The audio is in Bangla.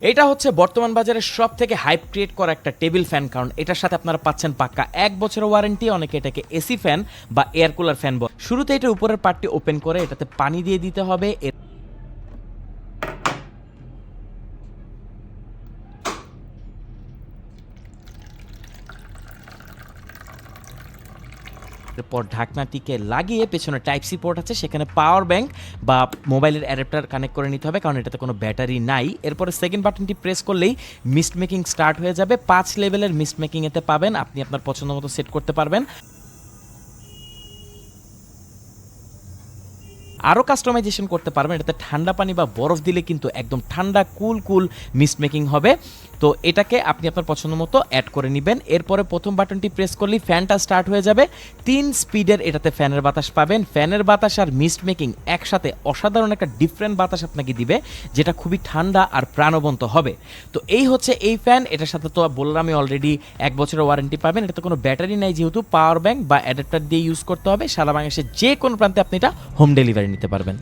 এটা হচ্ছে বর্তমান বাজারে সব থেকে হাইপ ক্রিয়েট করা একটা টেবিল ফ্যান কারণ এটার সাথে আপনারা পাচ্ছেন পাক্কা এক বছরের ওয়ারেন্টি অনেকে এটাকে এসি ফ্যান বা এয়ার কুলার ফ্যান বল। শুরুতে এটা উপরের পার্টটি ওপেন করে এটাতে পানি দিয়ে দিতে হবে এরপর ঢাকনাটিকে লাগিয়ে পেছনে টাইপ সি পোর্ট আছে, সেখানে পাওয়ার ব্যাংক বা মোবাইলের অ্যাডাপ্টার কানেক্ট করে নিতে হবে, কারণ এটাতে কোনো ব্যাটারি নাই। এরপরে সেকেন্ড বাটনটি প্রেস করলেই মিস্ট মেকিং স্টার্ট হয়ে যাবে। পাঁচ লেভেলের মিস্ট মেকিং এতে পাবেন, আপনি আপনার পছন্দ মতো সেট করতে পারবেন। আরও কাস্টমাইজেশন করতে পারবেন। এটাতে ঠান্ডা পানি বা বরফ দিলে কিন্তু একদম ঠান্ডা কুল কুল মিস্ট মেকিং হবে। তো এটাকে আপনি আপনার পছন্দ মতো অ্যাড করে নেবেন। এরপরে প্রথম বাটনটি প্রেস করলেই ফ্যানটা স্টার্ট হয়ে যাবে। তিন স্পিডের এটাতে ফ্যানের বাতাস পাবেন। ফ্যানের বাতাস আর মিস্ট মেকিং একসাথে অসাধারণ একটা ডিফারেন্ট বাতাস আপনাকে দিবে, যেটা খুবই ঠান্ডা আর প্রাণবন্ত হবে। তো এই হচ্ছে এই ফ্যান এটার সাথে তো বললামই অলরেডি এক বছরের ওয়ারেন্টি পাবেন। এটাতে কোনো ব্যাটারি নাই যেহেতু পাওয়ার ব্যাংক বা অ্যাডাপ্টার দিয়ে ইউজ করতে হবে। সারা বাংলাদেশের যে কোনো প্রান্তে আপনি এটা হোম ডেলিভারি নিতে পারবেন।